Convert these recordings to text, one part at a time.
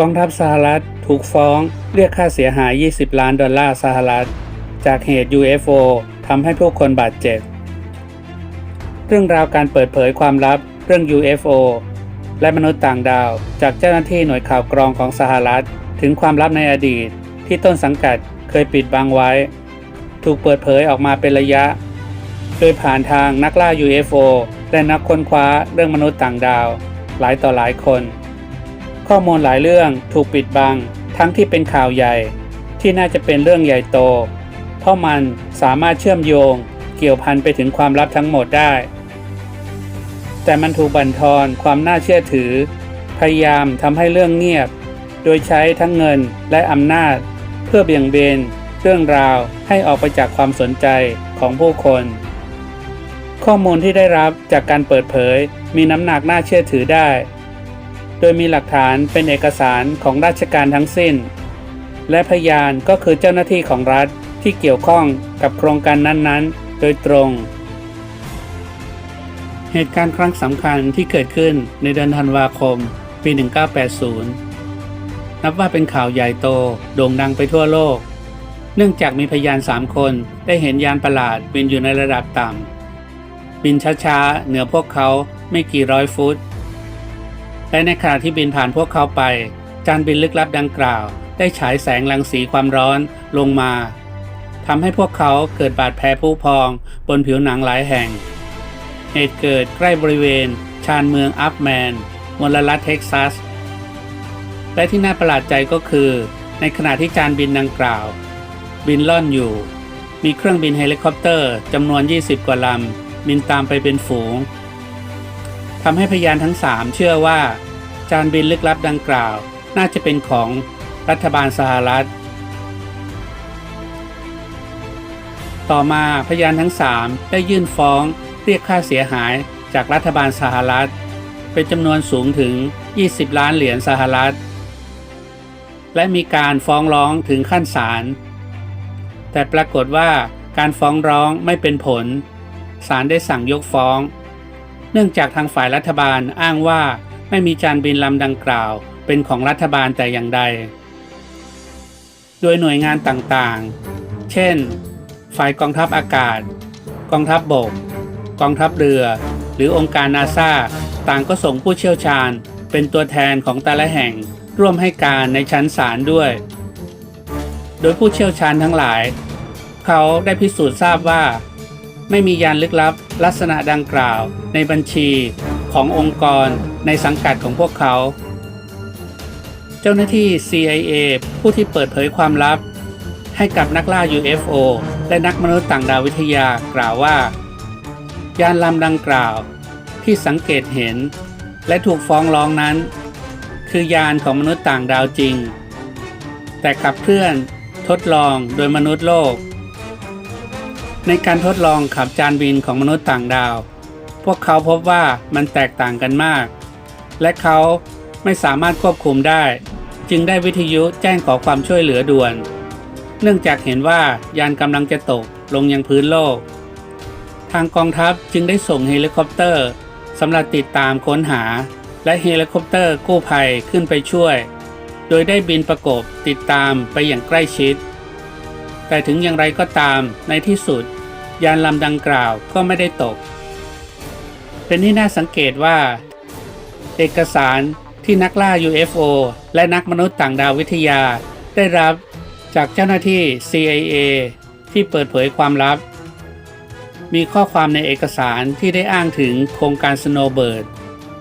กองทัพสหรัฐถูกฟ้องเรียกค่าเสียหาย 20 ล้านดอลลาร์สหรัฐ จากเหตุ UFO ทำให้ผู้คนบาดเจ็บ เรื่องราวการเปิดเผยความลับเรื่อง UFO และมนุษย์ต่างดาว จากเจ้าหน้าที่หน่วยข่าวกรองของสหรัฐ ถึงความลับในอดีต ที่ต้นสังกัดเคยปิดบังไว้ ถูกเปิดเผยออกมาเป็นระยะ โดยผ่านทางนักล่า UFO และนักค้นคว้าเรื่องมนุษย์ต่างดาว หลายต่อหลายคน ข้อมูลหลายเรื่องถูกปิดบัง ทั้งที่เป็นข่าวใหญ่ ที่น่าจะเป็นเรื่องใหญ่โต เพราะมันสามารถเชื่อมโยง เกี่ยวพันไปถึงความลับทั้งหมดได้ แต่มันถูกบั่นทอนความน่าเชื่อถือ พยายามทำให้เรื่องเงียบ โดยใช้ทั้งเงินและอำนาจ เพื่อเบี่ยงเบนเรื่องราวให้ออกไปจากความสนใจของผู้คนข้อมูลที่ได้รับจากการเปิดเผยมีน้ำหนักน่าเชื่อถือได้ โดยมีหลักฐานเป็นเอกสารของราชการทั้งสิ้น และพยานก็คือเจ้าหน้าที่ของรัฐที่เกี่ยวข้องกับโครงการนั้นๆ โดยตรง เหตุการณ์ครั้งสำคัญที่เกิดขึ้นในเดือนธันวาคม ปี 1980 นับว่าเป็นข่าวใหญ่โตโด่งดังไปทั่วโลก เนื่องจากมีพยานสามคนได้เห็นยานประหลาดบินอยู่ในระดับต่ำบินช้าๆ เหนือพวกเขาไม่กี่ร้อยฟุต และในขณะที่บินผ่านพวกเขาไป จานบินลึกลับดังกล่าว ได้ฉายแสงรังสีความร้อนลงมาทำให้พวกเขาเกิดบาดแผลผู้พองบนผิวหนังหลายแห่ง เหตุเกิดใกล้บริเวณ ชานเมืองอัพแมนมลรัฐเท็กซัส และที่น่าประหลาดใจก็คือ ในขณะที่จานบินดังกล่าว บินล่อนอยู่ มีเครื่องบินเฮลิคอปเตอร์จำนวน 20 กว่าลำบินตามไปเป็นฝูง ทำให้พยานทั้งสามเชื่อว่า จานบินลึกลับดังกล่าว น่าจะเป็นของรัฐบาลสหรัฐ ต่อมาพยานทั้งสามได้ยื่นฟ้องเรียกค่าเสียหายจากรัฐบาลสหรัฐ เป็นจำนวนสูงถึง 20 ล้านเหรียญสหรัฐ และมีการฟ้องร้องถึงขั้นศาลแต่ปรากฏว่าการฟ้องร้องไม่เป็นผลศาลได้สั่งยกฟ้อง นื่องจากทางฝ่ายรัฐบาลอ้างว่าไม่มีจานบินลำดังกล่าว เป็นของรัฐบาลแต่อย่างใด โดยหน่วยงานต่างๆ เช่น ฝ่ายกองทัพอากาศ กองทัพบบก กองทัพเรือ หรือองค์การนาซาต่างก็ส่งผู้เชี่ยวชาญ เป็นตัวแทนของแต่ละแห่งร่วมให้การในชั้นศาลด้วย โดยผู้เชี่ยวชาญทั้งหลาย เขาได้พิสูจน์ทราบว่า ไม่มียานลึกลับ ลักษณะดังกล่าวในบัญชีขององค์กรในสังกัดของพวกเขา เจ้าหน้าที่ CIA ผู้ที่เปิดเผยความลับ ให้กับนักล่า UFO และนักมนุษย์ต่างดาววิทยากล่าวว่า ยานลำดังกล่าวที่สังเกตเห็น และถูกฟ้องร้องนั้น คือยานของมนุษย์ต่างดาวจริง แต่ขับเคลื่อนทดลองโดยมนุษย์โลก ในการทดลองขับจานบินของมนุษย์ต่างดาว พวกเขาพบว่ามันแตกต่างกันมาก และเขาไม่สามารถควบคุมได้ จึงได้วิทยุแจ้งขอความช่วยเหลือด่วน เนื่องจากเห็นว่ายานกำลังจะตกลงยังพื้นโลก ทางกองทัพจึงได้ส่งเฮลิคอปเตอร์สำหรับติดตามค้นหา และเฮลิคอปเตอร์กู้ภัยขึ้นไปช่วย โดยได้บินประกบติดตามไปอย่างใกล้ชิด แต่ถึงอย่างไรก็ตามในที่สุด ยานลำดังกล่าวก็ไม่ได้ตก เป็นที่น่าสังเกตว่า เอกสารที่นักล่า UFO และนักมนุษย์ต่างดาววิทยา ได้รับจากเจ้าหน้าที่ CIA ที่เปิดเผยความลับ มีข้อความในเอกสารที่ได้อ้างถึงโครงการ Snowbird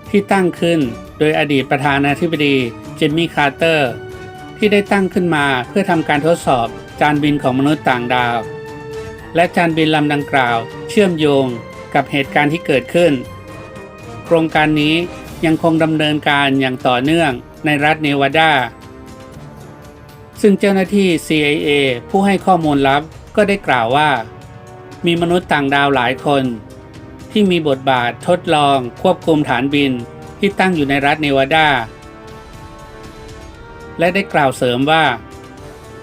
ที่ตั้งขึ้นโดยอดีตประธานาธิบดีเจมมี่คาร์เตอร์ที่ได้ตั้งขึ้นมาเพื่อทำการทดสอบจานบินของมนุษย์ต่างดาว และจานบินลำดังกล่าว เชื่อมโยงกับเหตุการณ์ที่เกิดขึ้น โครงการนี้ยังคงดำเนินการอย่างต่อเนื่องในรัฐเนวาดา ซึ่งเจ้าหน้าที่ CIA ผู้ให้ข้อมูลลับก็ได้กล่าวว่า มีมนุษย์ต่างดาวหลายคน ที่มีบทบาททดลองควบคุมฐานบินที่ตั้งอยู่ในรัฐเนวาดา และได้กล่าวเสริมว่า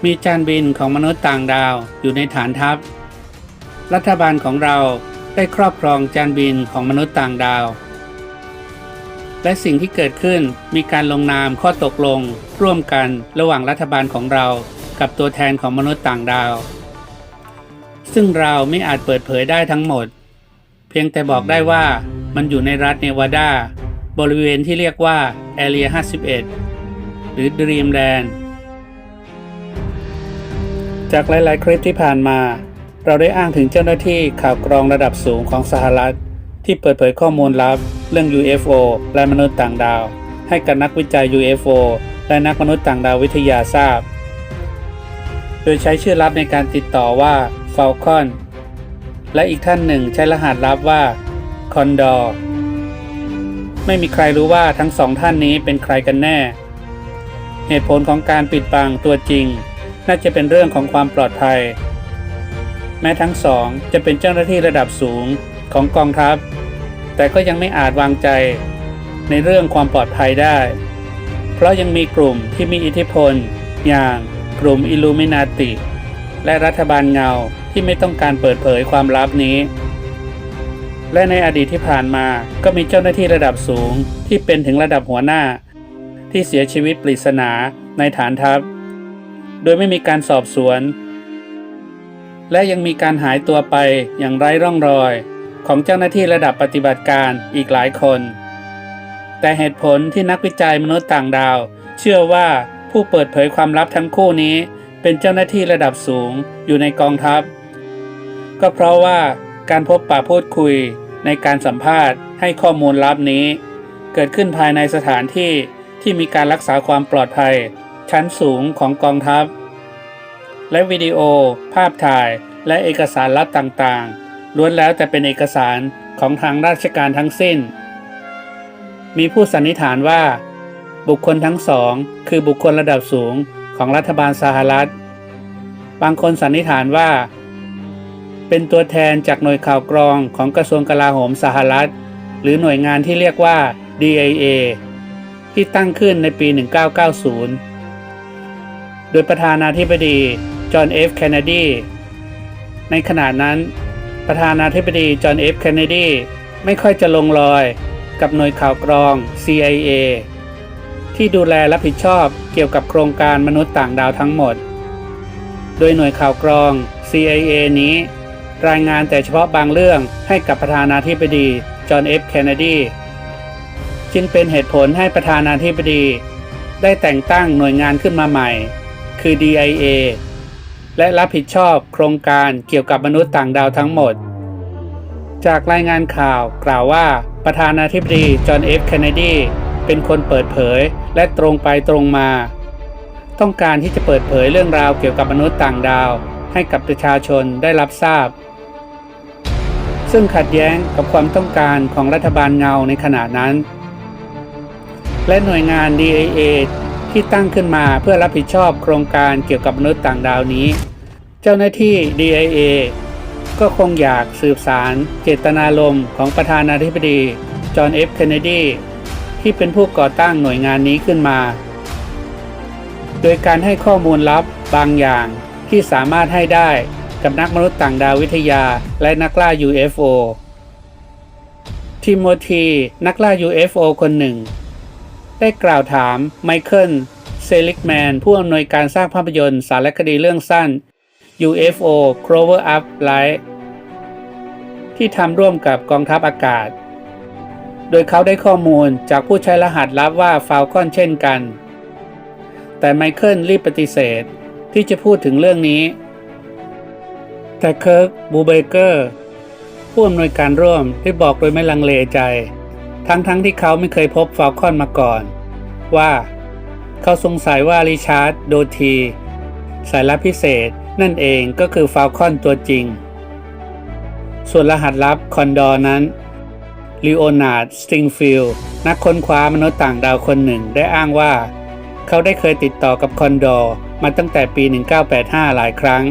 มีจานบินของมนุษย์ต่างดาวอยู่ในฐานทัพ รัฐบาลของเราได้ครอบครองจานบินของมนุษย์ต่างดาว และสิ่งที่เกิดขึ้นมีการลงนามข้อตกลง ร่วมกันระหว่างรัฐบาลของเรา กับตัวแทนของมนุษย์ต่างดาว ซึ่งเราไม่อาจเปิดเผยได้ทั้งหมด เพียงแต่บอกได้ว่ามันอยู่ในรัฐเนวาดา บริเวณที่เรียกว่า Area 51 หรือ Dreamland จากหลาย ๆ คลิปที่ผ่านมา เราได้อ้างถึงเจ้าหน้าที่ข่าวกรองระดับสูงของสหรัฐ ที่เปิดเผยข้อมูลลับ เรื่อง UFO และมนุษย์ต่างดาว ให้กับนักวิจัย UFO และนักมนุษย์ต่างดาววิทยาทราบ โดยใช้ชื่อลับในการติดต่อว่า Falcon และอีกท่านหนึ่งใช้รหัสลับว่า Condor ไม่มีใครรู้ว่าทั้งสองท่านนี้เป็นใครกันแน่ เหตุผลของการปิดบังตัวจริง น่าจะเป็นเรื่องของความปลอดภัย แม้ทั้งสองจะเป็นเจ้าหน้าที่ระดับสูงของกองทัพ แต่ก็ยังไม่อาจวางใจในเรื่องความปลอดภัยได้ เพราะยังมีกลุ่มที่มีอิทธิพล อย่างกลุ่มอิลูมินาติ และรัฐบาลเงาที่ไม่ต้องการเปิดเผยความลับนี้ และในอดีตที่ผ่านมาก็มีเจ้าหน้าที่ระดับสูงที่เป็นถึงระดับหัวหน้า ที่เสียชีวิตปริศนาในฐานทัพ โดยไม่มีการสอบสวน และยังมีการหายตัวไปอย่างไร้ร่องรอย ของเจ้าหน้าที่ระดับปฏิบัติการอีกหลายคน แต่เหตุผลที่นักวิจัยมนุษย์ต่างดาว เชื่อว่าผู้เปิดเผยความลับทั้งคู่นี้ เป็นเจ้าหน้าที่ระดับสูงอยู่ในกองทัพ ก็เพราะว่าการพบปะพูดคุยในการสัมภาษณ์ให้ข้อมูลลับนี้ เกิดขึ้นภายในสถานที่ที่มีการรักษาความปลอดภัย ชั้นสูงของกองทัพ และวิดีโอ ภาพถ่าย และเอกสารลับต่างๆ ล้วนแล้วแต่เป็นเอกสารของทางราชการทั้งสิ้น มีผู้สันนิษฐานว่า บุคคลทั้งสอง คือบุคคลระดับสูงของรัฐบาลสหรัฐ บางคนสันนิษฐานว่า เป็นตัวแทนจากหน่วยข่าวกรองของกระทรวงกลาโหมสหรัฐ หรือหน่วยงานที่เรียกว่า DIA ที่ตั้งขึ้นในปี 1990 โดยประธานาธิบดี จอห์นเอฟ เคนเนดี ในขณะนั้น ประธานาธิบดีจอห์นเอฟ เคนเนดี ไม่ค่อยจะลงรอยกับหน่วยข่าวกรอง CIA ที่ดูแลรับผิดชอบเกี่ยวกับโครงการมนุษย์ต่างดาวทั้งหมด โดยหน่วยข่าวกรอง CIA นี้ รายงานแต่เฉพาะบางเรื่องให้กับประธานาธิบดีจอห์นเอฟ เคนเนดีจึงเป็นเหตุผลให้ประธานาธิบดี ได้แต่งตั้งหน่วยงานขึ้นมาใหม่ คือ DIA และรับผิดชอบโครงการเกี่ยวกับมนุษย์ต่างดาวทั้งหมด จากรายงานข่าวกล่าวว่าประธานาธิบดีจอห์นเอฟเคนเนดีเป็นคนเปิดเผยและตรงไปตรงมา ต้องการที่จะเปิดเผยเรื่องราวเกี่ยวกับมนุษย์ต่างดาว ให้กับประชาชนได้รับทราบ ซึ่งขัดแย้งกับความต้องการของรัฐบาลเงาในขณะนั้น และหน่วยงาน DIA ที่ตั้งขึ้นมาเพื่อรับผิดชอบโครงการเกี่ยวกับมนุษย์ต่างดาวนี้ เจ้าหน้าที่ DIA ก็คงอยากสืบสารเจตนารมณ์ของประธานาธิบดี จอห์นเอฟเคนเนดีที่เป็นผู้ก่อตั้งหน่วยงานนี้ขึ้นมา โดยการให้ข้อมูลลับบางอย่างที่สามารถให้ได้กับนักมนุษย์ต่างดาววิทยาและนักล่า UFO ทิโมธีนักล่า UFO คนหนึ่ง ได้กล่าวถามไมเคิลเซลิกแมนผู้อำนวยการสร้างภาพยนตร์สารคดีเรื่องสั้น UFO Clover Up Light ที่ทำร่วมกับกองทัพอากาศ โดยเขาได้ข้อมูลจากผู้ใช้รหัสลับว่าฟ a l คอนเช่นกัน แต่ไมเคิลรีบปฏิเสธที่จะพูดถึงเรื่องนี้ แต่เคิร์กบูเบเกอร์ผู้อำนวยการร่วมได้บอกโดยไม่ลังเลใจ ทั้งๆทที่เขาไม่เคยพบฟ a l คอนมาก่อน ว่า เขาสงสัยว่าริชาร์ดโดที สายลับพิเศษ นั่นเองก็คือฟ a l คอนตัวจริง ส่วนรหัสลับคอนดอร์นั้นลีโอนาร์ด สติงฟิลนักค้นคว้ามนุษย์ต่างดาวคนหนึ่งได้อ้างว่า เขาได้เคยติดต่อกับคอนดอร์มาตั้งแต่ปี 1985 หลายครั้ง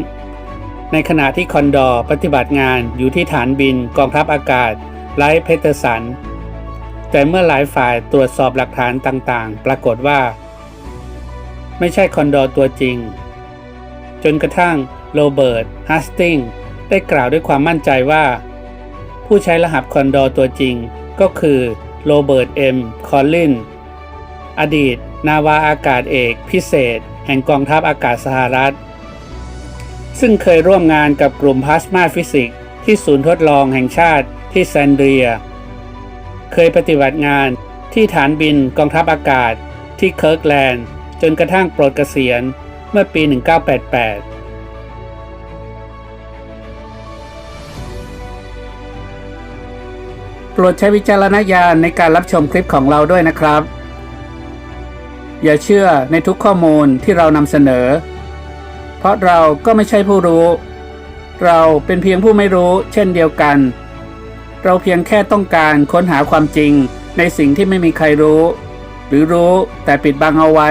ในขณะที่คอนดอร์ปฏิบัติงานอยู่ที่ฐานบินกองทัพอากาศไลท์เพเทอร์สัน แต่เมื่อหลายฝ่ายตรวจสอบหลักฐานต่างๆ ปรากฏว่า ไม่ใช่คอนดอร์ตัวจริง จนกระทั่งโรเบิร์ตฮัสติงได้กล่าวด้วยความมั่นใจว่า ผู้ใช้รหัสคอนดอร์ตัวจริงก็คือโรเบิร์ตเอ็มคอลลินอดีต นาวาอากาศเอกพิเศษ แห่งกองทัพอากาศสหรัฐ ซึ่งเคยร่วมงานกับกลุ่มพลาสมาฟิสิกส์ที่ศูนย์ทดลองแห่งชาติที่แซนเดรีย เคยปฏิบัติงานที่ฐานบินกองทัพอากาศที่เคิร์กแลนด์ จนกระทั่งปลดเกษียณ เมื่อปี 1988โปรดใช้วิจารณญาณในการรับชมคลิปของเราด้วยนะครับ อย่าเชื่อในทุกข้อมูลที่เรานำเสนอ เพราะเราก็ไม่ใช่ผู้รู้ เราเป็นเพียงผู้ไม่รู้ เช่นเดียวกัน เราเพียงแค่ต้องการค้นหาความจริงในสิ่งที่ไม่มีใครรู้ หรือรู้แต่ปิดบังเอาไว้